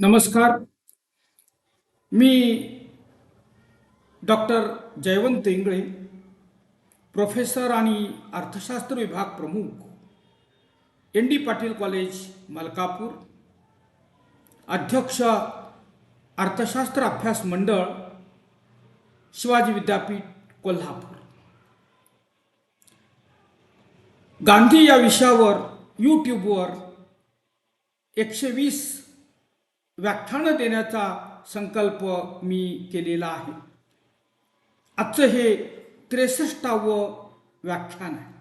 नमस्कार. मी doctor Jaywant Ingle professor आणि अर्थशास्त्र विभाग प्रमुख N D Patil college Malkapur. अध्यक्ष अर्थशास्त्र अभ्यास मंडळ शिवाजी विद्यापीठ कोल्हापूर. गांधी या विषयावर यूट्यूबवर एकशे वीस व्याख्यानं देण्याचा संकल्प मी केलेला आहे. आजचं हे त्रेसष्टावं व्याख्यान आहे.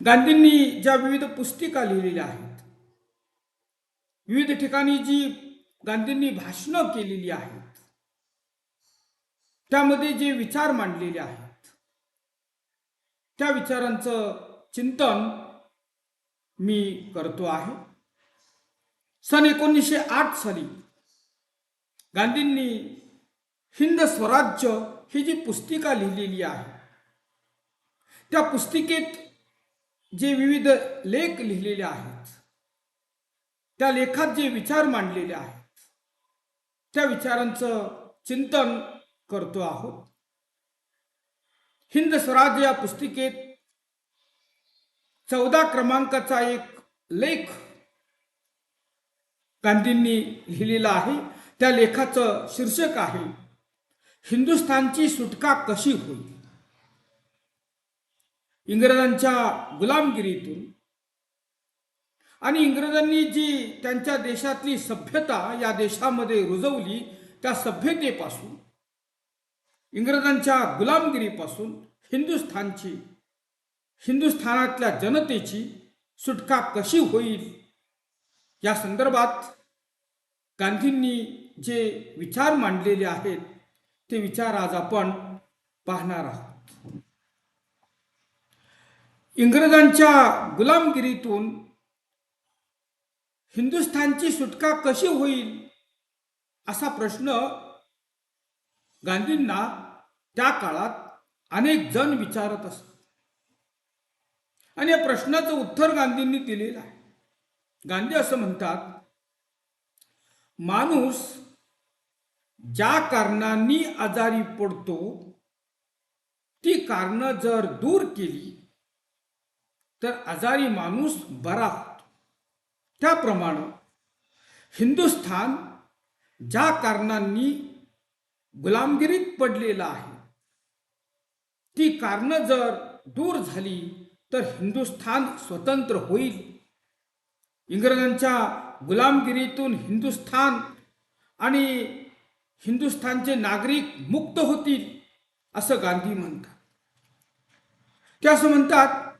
गांधींनी ज्या विविध पुस्तिका लिहिलेल्या आहेत विविध ठिकाणी जी गांधींनी भाषणं केलेली आहेत त्यामध्ये जे विचार मांडलेले आहेत त्या विचारांचं चिंतन मी करतो आहे. सन एकोणीसशे आठ साली. गांधींनी हिंद स्वराज्य ही जी पुस्तिका लिहिलेली आहे त्या पुस्तिकेत जे विविध लेख लिहिलेले आहेत त्या लेखात जे विचार मांडलेले आहेत त्या विचारांचं चिंतन करतो आहोत. हिंद स्वराज्य या पुस्तिकेत चौदा क्रमांकाचा एक लेख गांधींनी लिहिलेलं आहे. त्या लेखाचं शीर्षक आहे हिंदुस्थानची सुटका कशी होईल? इंग्रजांच्या गुलामगिरीतून. आणि इंग्रजांनी जी त्यांच्या देशातली सभ्यता या देशामध्ये रुजवली त्या सभ्यतेपासून इंग्रजांच्या गुलामगिरीपासून हिंदुस्थानची हिंदुस्थानातल्या जनतेची सुटका कशी होईल? या संदर्भात गांधींनी जे विचार मांडलेले आहेत ते विचार आज आपण पाहणार आहोत. इंग्रजांच्या गुलामगिरीतून हिंदुस्थानची सुटका कशी होईल असा प्रश्न गांधींना त्या काळात अनेक जण विचारत असत. आणि या प्रश्नाचं उत्तर गांधींनी दिलेलं आहे. गांधी असं म्हणतात माणूस ज्या कारणांनी आजारी पडतो ती कारणं जर दूर केली तर आजारी माणूस बरा होतो. त्याप्रमाणे हिंदुस्थान ज्या कारणांनी गुलामगिरीत पडलेला आहे ती कारणं जर दूर झाली तर हिंदुस्थान स्वतंत्र होईल. इंग्रजांच्या गुलामगिरीतून हिंदुस्थान आणि हिंदुस्थानचे नागरिक मुक्त होतील असं गांधी म्हणतात. ते असं म्हणतात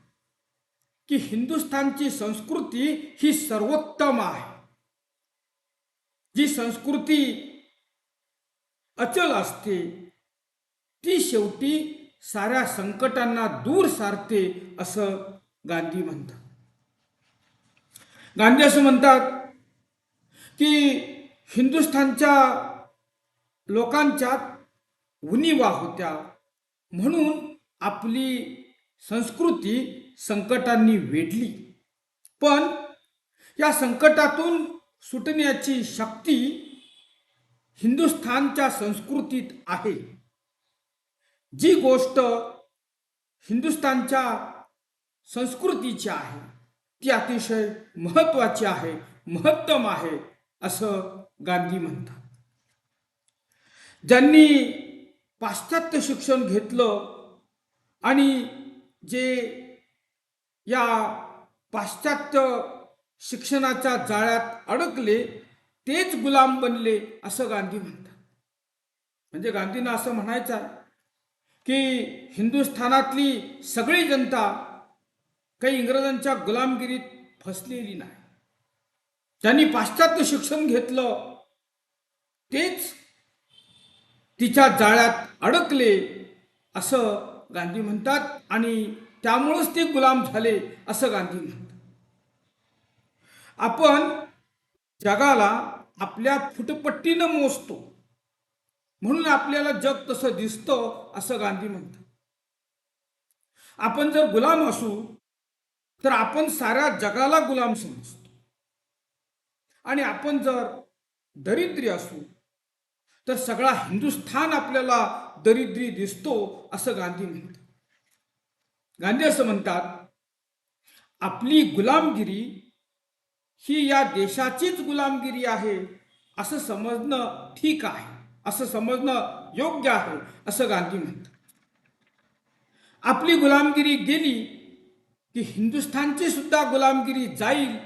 की हिंदुस्थानची संस्कृती ही सर्वोत्तम आहे. जी संस्कृती अचल असते ती शेवटी साऱ्या संकटांना दूर सारते असं गांधी म्हणतात. गांधी असं म्हणतात की हिंदुस्थानच्या लोकांच्यात उणीवा होत्या. म्हणून आपली संस्कृती संकटांनी वेढली. पण या संकटातून सुटण्याची शक्ती हिंदुस्थानच्या संस्कृतीत आहे. जी गोष्ट हिंदुस्थानच्या संस्कृतीची आहे. ती अतिशय महत्वाची आहे महत्तम आहे असं गांधी म्हणतात. ज्यांनी पाश्चात्य शिक्षण घेतलं आणि जे या पाश्चात्य शिक्षणाच्या जाळ्यात अडकले तेच गुलाम बनले असं गांधी म्हणतात. म्हणजे गांधींना असं म्हणायचं की हिंदुस्थानातली सगळी जनता काही इंग्रजांच्या गुलामगिरीत फसलेली नाही. त्यांनी पाश्चात्य शिक्षण घेतलं. तेच तिच्या जाळ्यात अडकले असं गांधी म्हणतात आणि त्यामुळंच ते गुलाम झाले असं गांधी म्हणतात. आपण जगाला आपल्या फुटपट्टीनं मोजतो. म्हणून आपल्याला जग तसं दिसतं असं गांधी म्हणतात. आपण जर गुलाम असू तर आपण साऱ्या जगाला गुलाम समजतो. आणि आपण जर दरिद्री असू तर सगळा हिंदुस्थान आपल्याला दरिद्री दिसतो असं गांधी म्हणतात. गांधी असं म्हणतात आपली गुलामगिरी ही या देशाचीच गुलामगिरी आहे असं समजणं ठीक आहे असं समजणं योग्य आहे असं गांधी म्हणतात. आपली गुलामगिरी गेली की हिंदुस्थानची सुद्धा गुलामगिरी जाईल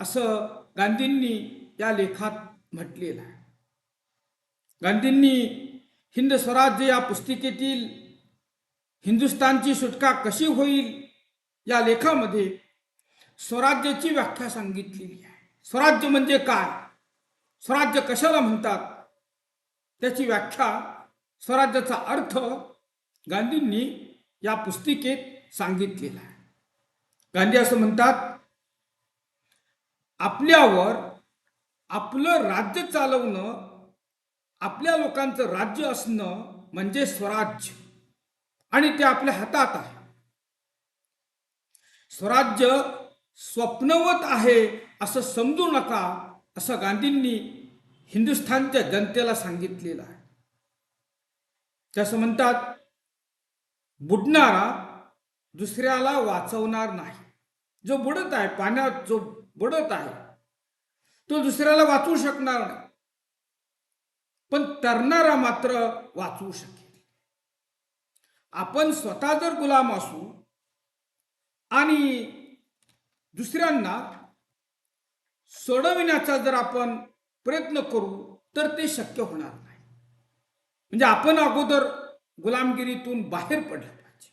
असं गांधींनी या लेखात म्हटलेलं आहे. गांधींनी हिंद स्वराज्य या पुस्तिकेतील हिंदुस्थानची सुटका कशी होईल या लेखामध्ये स्वराज्याची व्याख्या सांगितलेली आहे. स्वराज्य म्हणजे काय? स्वराज्य कशाला म्हणतात? त्याची व्याख्या स्वराज्याचा अर्थ गांधींनी या पुस्तिकेत सांगितलेला आहे. गांधी असं म्हणतात आपल्यावर आपलं राज्य चालवणं आपल्या लोकांचं राज्य असणं म्हणजे स्वराज्य. आणि ते आपल्या हातात आहे. स्वराज्य स्वप्नवत आहे असं समजू नका असं गांधींनी हिंदुस्थानच्या जनतेला सांगितलेलं आहे. तसं म्हणतात बुडणारा दुसऱ्याला वाचवणार नाही. जो बुडत आहे पाण्यात जो बुडत आहे तो दुसऱ्याला वाचवू शकणार नाही. पण तरणारा मात्र वाचवू शकेल. आपण स्वतः जर गुलाम असू आणि दुसऱ्यांना सोडविण्याचा जर आपण प्रयत्न करू तर ते शक्य होणार नाही. म्हणजे आपण अगोदर गुलामगिरीतून बाहेर पडलं पाहिजे.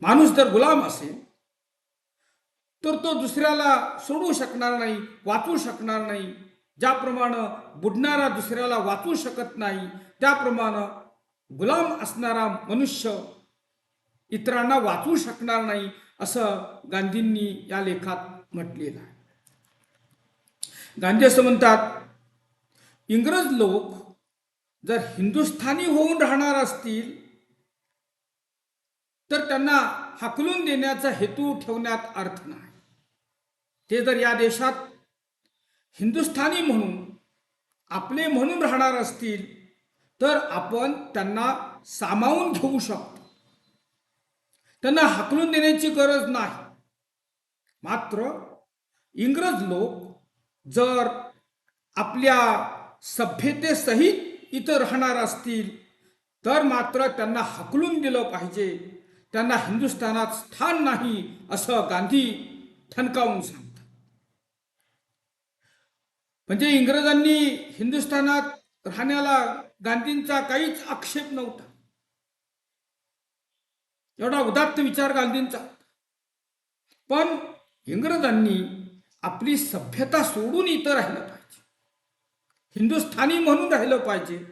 माणूस जर गुलाम असेल तर तो दुसऱ्याला सोडू शकणार नाही वाचू शकणार नाही. ज्याप्रमाणे बुडणारा दुसऱ्याला वाचू शकत नाही त्याप्रमाणे गुलाम असणारा मनुष्य इतरांना वाचू शकणार नाही असं गांधींनी या लेखात म्हटलेलं आहे. गांधी असं म्हणतात इंग्रज लोक जर हिंदुस्थानी होऊन राहणार असतील तर त्यांना हाकलून देण्याचा हेतू ठेवण्यात अर्थ नाही. ते जर या देशात हिंदुस्थानी म्हणून आपले म्हणून राहणार असतील तर आपण त्यांना सामावून घेऊ शकतो. त्यांना हाकलून देण्याची गरज नाही. मात्र इंग्रज लोक जर आपल्या सभ्यतेसहित इथं राहणार असतील तर मात्र त्यांना हकलून दिलं पाहिजे. त्यांना हिंदुस्थानात स्थान नाही असं गांधी ठणकावून सांग म्हणजे इंग्रजांनी हिंदुस्थानात राहण्याला गांधींचा काहीच आक्षेप नव्हता. एवढा उदात्त विचार गांधींचा. पण इंग्रजांनी आपली सभ्यता सोडून इथं राहिलं पाहिजे. हिंदुस्थानी म्हणून राहिलं पाहिजे.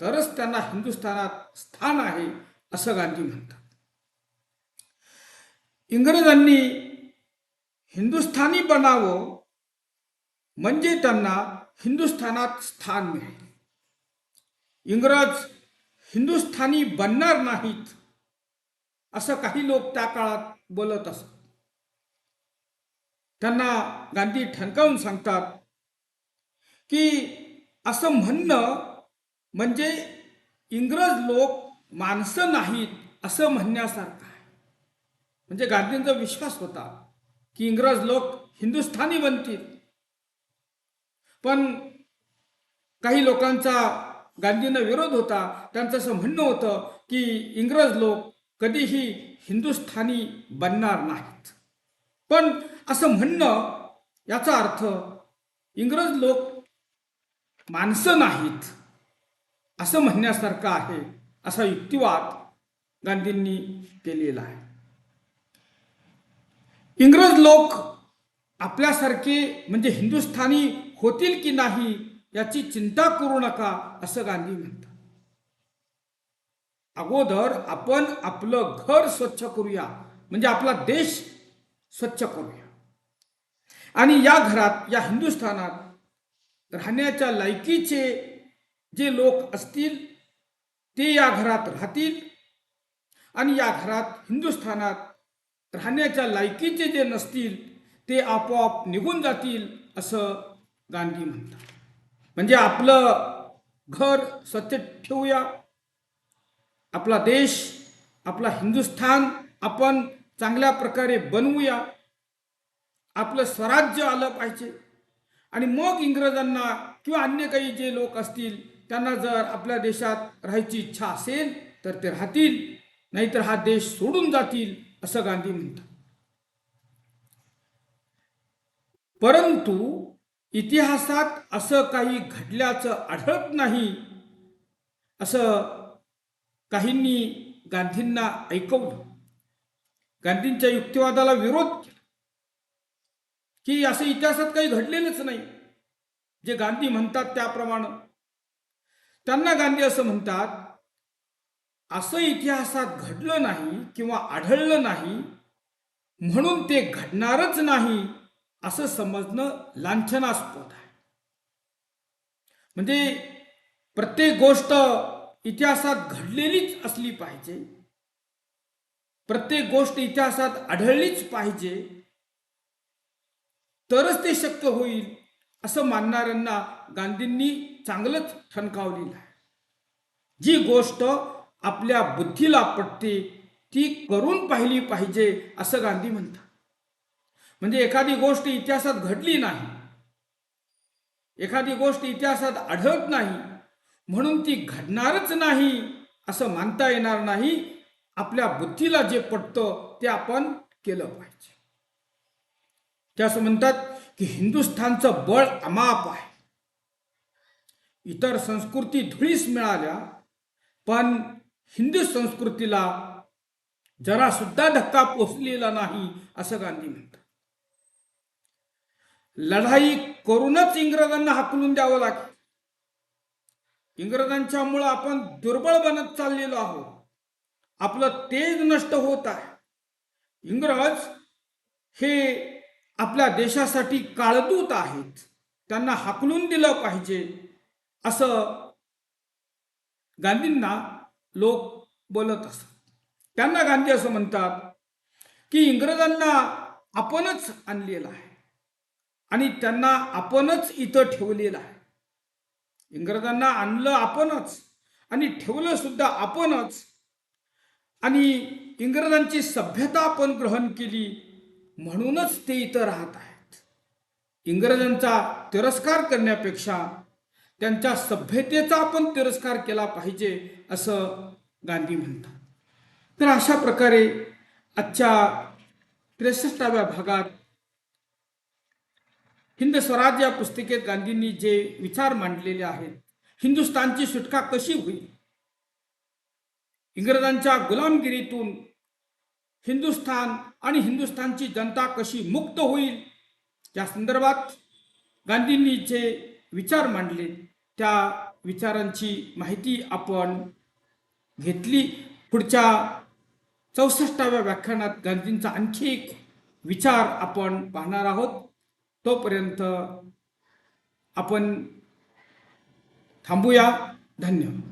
तरच त्यांना हिंदुस्थानात स्थान आहे असं गांधी म्हणतात. इंग्रजांनी हिंदुस्थानी बनावं म्हणजे त्यांना हिंदुस्थानात स्थान मिळेल. इंग्रज हिंदुस्थानी बनणार नाहीत असं काही लोक त्या काळात बोलत असत. त्यांना गांधी ठणकावून सांगतात की असं म्हणणं म्हणजे इंग्रज लोक माणसं नाहीत असं म्हणण्यासारखं आहे. म्हणजे गांधींचा विश्वास होता की इंग्रज लोक हिंदुस्थानी बनतील. पण काही लोकांचा गांधींना विरोध होता त्यांचं असं म्हणणं होतं की इंग्रज लोक कधीही हिंदुस्थानी बनणार नाहीत. पण असं म्हणणं याचा अर्थ इंग्रज लोक माणसं नाहीत असं म्हणण्यासारखं आहे असा युक्तिवाद गांधींनी केलेला आहे. इंग्रज लोक आपल्यासारखे म्हणजे हिंदुस्थानी होतील की नाही याची चिंता करू नका असं गांधी म्हणतात. अगोदर आपण आपलं घर स्वच्छ करूया म्हणजे आपला देश स्वच्छ करूया. आणि या घरात या हिंदुस्थानात राहण्याच्या लायकीचे जे लोक असतील ते या घरात राहतील. आणि या घरात हिंदुस्थानात राहण्याच्या लायकीचे जे नसतील ते आपोआप निघून जातील असं गांधी म्हणतात. म्हणजे आपलं घर स्वच्छ ठेवूया. आपला देश आपला हिंदुस्थान आपण चांगल्या प्रकारे बनवूया. आपलं स्वराज्य आलं पाहिजे. आणि मग इंग्रजांना किंवा अन्य काही जे लोक असतील त्यांना जर आपल्या देशात राहायची इच्छा असेल तर ते राहतील. नाहीतर हा देश सोडून जातील असं गांधी म्हणतात. परंतु इतिहासात असं काही घडल्याचं आढळत नाही असं काहींनी गांधींना ऐकवलं. गांधींच्या युक्तिवादाला विरोध केला. की असं इतिहासात काही घडलेलंच नाही जे गांधी म्हणतात त्याप्रमाणे. त्यांना गांधी असं म्हणतात असं इतिहासात घडलं नाही किंवा आढळलं नाही म्हणून ते घडणारच नाही असं समजणं लांछनास्पद आहे. म्हणजे प्रत्येक गोष्ट इतिहासात घडलेलीच असली पाहिजे. प्रत्येक गोष्ट इतिहासात आढळलीच पाहिजे. तरच ते शक्य होईल असं मानणाऱ्यांना गांधींनी चांगलंच ठणकावलेलं आहे. जी गोष्ट आपल्या बुद्धीला पटते ती करून पाहिली पाहिजे असं गांधी म्हणतात. म्हणजे एखादी गोष्ट इतिहासात घडली नाही. एखादी गोष्ट इतिहासात आढळत नाही. म्हणून ती घडणारच नाही असं मानता येणार नाही. आपल्या बुद्धीला जे पटतं ते आपण केलं पाहिजे. ते असं म्हणतात की हिंदुस्थानचं बळ अमाप आहे. इतर संस्कृती धुळीस मिळाल्या पण हिंदू संस्कृतीला जरासुद्धा धक्का पोचलेला नाही असं गांधी म्हणतात. लढाई करूनच इंग्रजांना हाकलून द्यावं लागेल. इंग्रजांच्यामुळं आपण दुर्बळ बनत चाललेलो आहोत. आपलं तेज नष्ट होत आहे. इंग्रज हे आपल्या देशासाठी काळदूत आहेत. त्यांना हाकलून दिलं पाहिजे. असं गांधींना लोक बोलत असत. त्यांना गांधी असं म्हणतात की इंग्रजांना आपणच आणलेलं आहे. आणि त्यांना आपणच इथं ठेवलेलं आहे. इंग्रजांना आणलं आपणच आणि ठेवलं सुद्धा आपणच. आणि इंग्रजांची सभ्यता आपण ग्रहण केली म्हणूनच ते इथं राहत आहेत. इंग्रजांचा तिरस्कार करण्यापेक्षा त्यांच्या सभ्यतेचा आपण तिरस्कार केला पाहिजे असं गांधी म्हणतात. तर अशा प्रकारे आजच्या त्रेसष्टाव्या भागात हिंद स्वराज या पुस्तिकेत गांधींनी जे विचार मांडलेले आहेत हिंदुस्थानची सुटका कशी होईल? इंग्रजांच्या गुलामगिरीतून हिंदुस्थान आणि हिंदुस्थानची जनता कशी मुक्त होईल? या संदर्भात गांधींनी जे विचार मांडले त्या विचारांची माहिती आपण घेतली. पुढच्या चौसष्टाव्या व्याख्यानात गांधींचा आणखी एक विचार आपण पाहणार आहोत. तोपर्यंत आपण थांबूया. धन्यवाद.